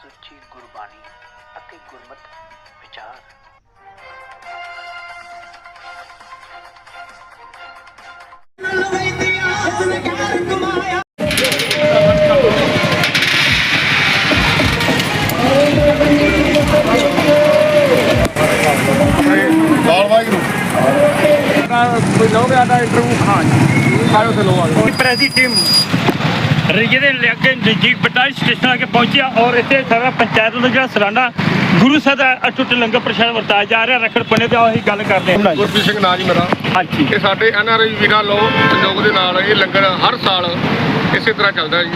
ਸੁੱਚੀ ਗੁਰਬਾਣੀ ਅਤੇ ਗੁਰਮਤ ਵਿਚਾਰ। ਕੋਈ ਲੋ ਗਿਆ ਦਾ ਇੰਟਰਵਿਊ ਖਾਨ ਸਾਰੋ ਤੇ ਲੋ ਆ ਪ੍ਰੈਜ਼ੀਡੈਂਟ ਰਿਜੇ ਦੇ ਅੱਗੇ ਨਜ਼ਦੀਕ ਬਟਾਈ ਸਟੇਸ਼ਨ ਆ ਕੇ ਪਹੁੰਚਿਆ ਔਰ ਇੱਥੇ ਸਾਰਾ ਪੰਚਾਇਤ ਦਾ ਜਿਹੜਾ ਸਰਾਂਡਾ ਗੁਰੂ ਸਾਹਿਬ ਦਾ ਅਟੁੱਟ ਲੰਗਰ ਪ੍ਰਸ਼ਾਦ ਵਰਤਾਇਆ ਜਾ ਰਿਹਾ ਰਖੜ ਪੰਨੇ ਤੇ ਉਹੀ ਗੱਲ ਕਰਦੇ ਹਾਂ। ਗੁਰਪ੍ਰੀਤ ਸਿੰਘ ਨਾਂ ਜੀ ਮੇਰਾ। ਹਾਂਜੀ। ਇਹ ਸਾਡੇ ਐਨਆਰਆਈ ਵੀਰਾਂ ਲੋ ਸੰਯੋਗ ਦੇ ਨਾਲ ਇਹ ਲੰਗਰ ਹਰ ਸਾਲ ਇਸੇ ਤਰ੍ਹਾਂ ਚੱਲਦਾ ਜੀ।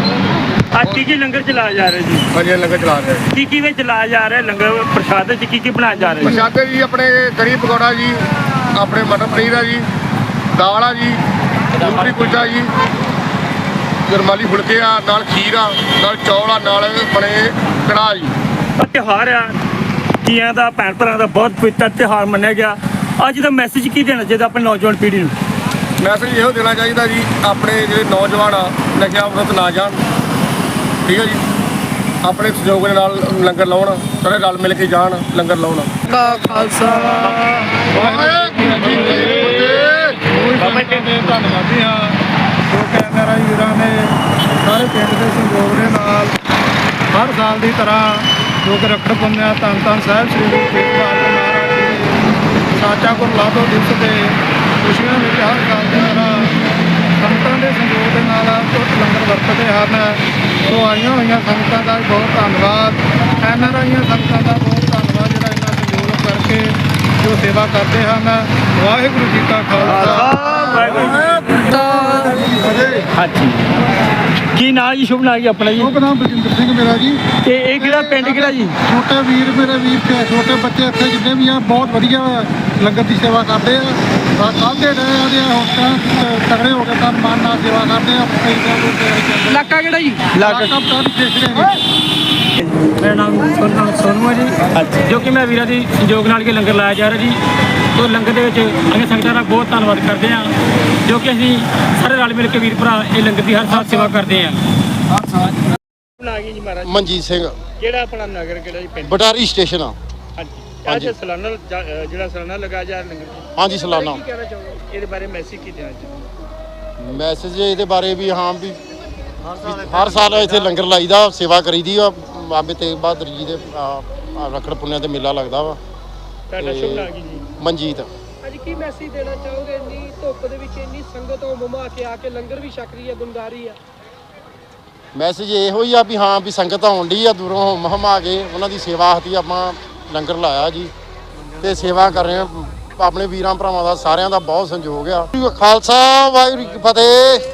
ਅੱਜ ਕੀ ਕੀ ਲੰਗਰ ਚਲਾਇਆ ਜਾ ਰਿਹਾ ਜੀ? ਹਾਂਜੀ ਲੰਗਰ ਚਲਾ ਰਹੇ ਕੀ ਕੀ ਵਿੱਚ ਚਲਾਇਆ ਜਾ ਰਿਹਾ ਲੰਗਰ ਪ੍ਰਸ਼ਾਦ ਵਿੱਚ? ਕੀ ਕੀ ਬਣਾਇਆ ਜਾ ਰਿਹਾ ਜੀ? ਪ੍ਰਸ਼ਾਦੇ ਜੀ ਆਪਣੇ ਕੜੀ ਪਕੌੜਾ ਜੀ ਆਪਣੇ ਮਟਰ ਪਨੀਰ ਆ ਜੀ ਦਾਲ ਆ ਜੀ ਕੁਲਚਾ ਜੀ ਗਰਮਾਲੀ ਫੁਲਕੇ ਆ ਨਾਲ ਖੀਰ ਆ ਨਾਲ ਚੌਲ ਆ ਨਾਲ ਬਣੇ ਆਹ ਤਿਉਹਾਰ ਆ। ਤੀਆਂ ਦਾ ਭੈਣ ਭਰਾਵਾਂ ਦਾ ਬਹੁਤ ਪਵਿੱਤਰ ਤਿਉਹਾਰ ਮੰਨਿਆ ਗਿਆ। ਅੱਜ ਦਾ ਮੈਸੇਜ ਕੀ ਦੇਣਾ ਚਾਹੀਦਾ ਆਪਣੀ ਨੌਜਵਾਨ ਪੀੜ੍ਹੀ ਨੂੰ? ਮੈਸੇਜ ਇਹੋ ਦੇਣਾ ਚਾਹੀਦਾ ਜੀ ਆਪਣੇ ਜਿਹੜੇ ਨੌਜਵਾਨ ਆ ਨਸ਼ਿਆਂ ਵਿਰੁੱਧ ਨਾ ਜਾਣ। ਠੀਕ ਹੈ ਜੀ? ਆਪਣੇ ਸਹਿਯੋਗ ਦੇ ਨਾਲ ਲੰਗਰ ਲਾਉਣ ਸਾਰੇ ਰਲ ਮਿਲ ਕੇ ਜਾਣ ਲੰਗਰ ਲਾਉਣ। ਖਾਲਸਾ। ਬਾਬਾ ਜੀ ਦੇ ਧੰਨਵਾਦੀ ਹਾਂ। ਕੈਮਰਾ ਵੀਰਾਂ ਨੇ ਸਾਰੇ ਪਿੰਡ ਦੇ ਸੰਯੋਗ ਦੇ ਨਾਲ ਹਰ ਸਾਲ ਦੀ ਤਰ੍ਹਾਂ ਜੋ ਕਿ ਰਖੜ ਪੁੰਨਿਆ ਧੰਨ ਧੰਨ ਸਾਹਿਬ ਸ੍ਰੀ ਗੁਰੂ ਤੇਗ ਬਹਾਦਰ ਮਹਾਰਾਜ ਜੀ ਸਾਚਾ ਗੁਰ ਲਾਧੋ ਦਿਵਸ ਦੇ ਖੁਸ਼ੀਆਂ ਵਿੱਚ ਹਰ ਸਾਲ ਦੀ ਤਰ੍ਹਾਂ ਸੰਗਤਾਂ ਦੇ ਸੰਯੋਗ ਦੇ ਨਾਲ ਟੁੱਟ ਲੰਗਰ ਵਰਤਦੇ ਹਨ। ਸੋ ਆਈਆਂ ਹੋਈਆਂ ਸੰਗਤਾਂ ਦਾ ਬਹੁਤ ਧੰਨਵਾਦ। ਐਨ ਆਰ ਆਈਆਂ ਸੰਗਤਾਂ ਦਾ ਬਹੁਤ ਧੰਨਵਾਦ ਜਿਹੜਾ ਇਹਨਾਂ ਸੰਯੋਗ ਕਰਕੇ ਜੋ ਸੇਵਾ ਕਰਦੇ ਹਨ। ਵਾਹਿਗੁਰੂ ਜੀ ਕਾ ਖਾਲਸਾ। ਹਾਂਜੀ। ਕੀ ਨਾਂ ਜੀ? ਸ਼ੁਭ ਨਾਂ ਜੀ ਆਪਣਾ ਜੀ? ਸ਼ੁਭ ਨਾਮ ਬਲਜਿੰਦਰ ਸਿੰਘ ਮੇਰਾ ਜੀ। ਤੇ ਇਹ ਕਿਹੜਾ ਪਿੰਡ ਕਿਹੜਾ ਜੀ? ਛੋਟੇ ਵੀਰ ਮੇਰੇ ਵੀਰ ਤੇ ਛੋਟੇ ਬੱਚੇ ਇੱਥੇ ਜਿੰਨੇ ਵੀ ਆ ਬਹੁਤ ਵਧੀਆ ਲੰਗਰ ਦੀ ਸੇਵਾ ਕਰਦੇ ਆ। ਆ ਕੱਲ੍ਹ ਦੇ ਰਹੇ ਆ ਦੇ ਹੁਣ ਤਾਂ ਤਗੜੇ ਹੋ ਕੇ ਤਾਂ ਮਨ ਨਾਲ ਸੇਵਾ ਕਰਦੇ ਆ ਕਈ ਕਰਦੇ ਇਲਾਕਾ ਕਿਹੜਾ ਜੀ? ਲਾਕਾ ਤਾਂ ਦੇਖ ਰਹੇ ਨੇ। ਮੇਰਾ ਨਾਮ ਸੋਨੂ ਸੋਨੂ ਹੈ ਜੀ ਜੋ ਕਿ ਮੈਂ ਵੀਰਾਂ ਦੀ ਸੰਯੋਗ ਨਾਲ ਕੇ ਲੰਗਰ ਲਾਇਆ ਜਾ ਰਿਹਾ ਜੀ। ਤੋਂ ਲੰਗਰ ਦੇ ਵਿੱਚ ਅਸੀਂ ਸੰਗਤਾਂ ਦਾ ਬਹੁਤ ਧੰਨਵਾਦ ਕਰਦੇ ਹਾਂ। ਜੋ ਕਿ ਅਸੀਂ ਸਾਰੇ ਰਲ ਮਿਲ ਕੇ ਵੀਰ ਭਰਾ ਇਹ ਲੰਗਰ ਦੀ ਹਰ ਸਾਲ ਸੇਵਾ ਕਰਦੇ ਹਾਂ। ਬਣਾ ਗਈ ਜੀ ਮਹਾਰਾਜ ਮਨਜੀਤ ਸਿੰਘ। ਕਿਹੜਾ ਆਪਣਾ ਨਗਰ ਕਿਹੜਾ ਜੀ ਪਿੰਡ? ਬਟਾਰੀ ਸਟੇਸ਼ਨ ਆ। ਹਾਂਜੀ। ਅੱਜ ਸਾਲਾਨਾ ਜਾ- ਅ, ਜਿਹੜਾ ਸਾਲਾਨਾ ਲਗਾਇਆ ਜਾ ਰਿਹਾ ਲੰਗਰ ਜੀ। ਹਾਂਜੀ ਸਲਾਨਾ। ਕੀ ਕਹਿਣਾ ਚਾਹੋਗੇ? ਇਹਦੇ ਬਾਰੇ ਮੈਸੇਜ ਕੀ ਦੇਣਾ ਚਾਹੋਗੇ? ਮੈਸੇਜ ਇਹਦੇ ਬਾਰੇ ਵੀ ਹਾਂ ਵੀ ਹਰ ਸਾਲ ਇੱਥੇ ਲੰਗਰ ਲਾਈਦਾ ਸੇਵਾ ਕਰੀਦੀ ਆ। ਬਾਬੇ ਤੇਗ ਬਹਾਦਰ ਜੀ ਦੇ ਆ, ਆ, ਰਖੜ ਪੁੰਨਿਆ ਤੇ ਮੇਲਾ ਲੱਗਦਾ ਵਾ। ਤੁਹਾਡਾ ਤੇ- ਸ਼ੁਭ ਨਾਂ ਕੀ ਜੀ? ਮਨਜੀਤ। ਅੱਜ ਕੀ ਮੈਸੇਜ ਦੇਣਾ ਚਾਹੋਗੇ? ਇੰਨੀ ਧੁੱਪ ਦੇ ਵਿੱਚ ਇੰਨੀ ਸੰਗਤ ਉਹ ਮਮਾ ਕੇ ਆ ਕੇ ਲੰਗਰ ਵੀ ਛਕ ਰਹੀ ਹੈ ਗੁੰਦਾਰੀ ਆ। ਮੈਸੇਜ ਇਹੋ ਹੀ ਆ ਵੀ ਹਾਂ ਵੀ ਸੰਗਤ ਆਉਣ ਡਈ ਆ ਦੂਰੋਂ ਹਮ ਹਮਾ ਕੇ ਉਹਨਾਂ ਦੀ ਸੇਵਾ ਹਤੀ ਆਪਾਂ ਲੰਗਰ ਲਾਇਆ ਜੀ। ਤੇ ਸੇਵਾ ਕਰ ਰਹੇ ਆ ਆਪਣੇ ਵੀਰਾਂ ਭਰਾਵਾਂ ਦਾ ਸਾਰਿਆਂ ਦਾ ਬਹੁਤ ਸੰਯੋਗ ਆ। ਖਾਲਸਾ ਵਾਹਿਗੁਰੂ ਜੀ ਕੀ ਫਤਿਹ।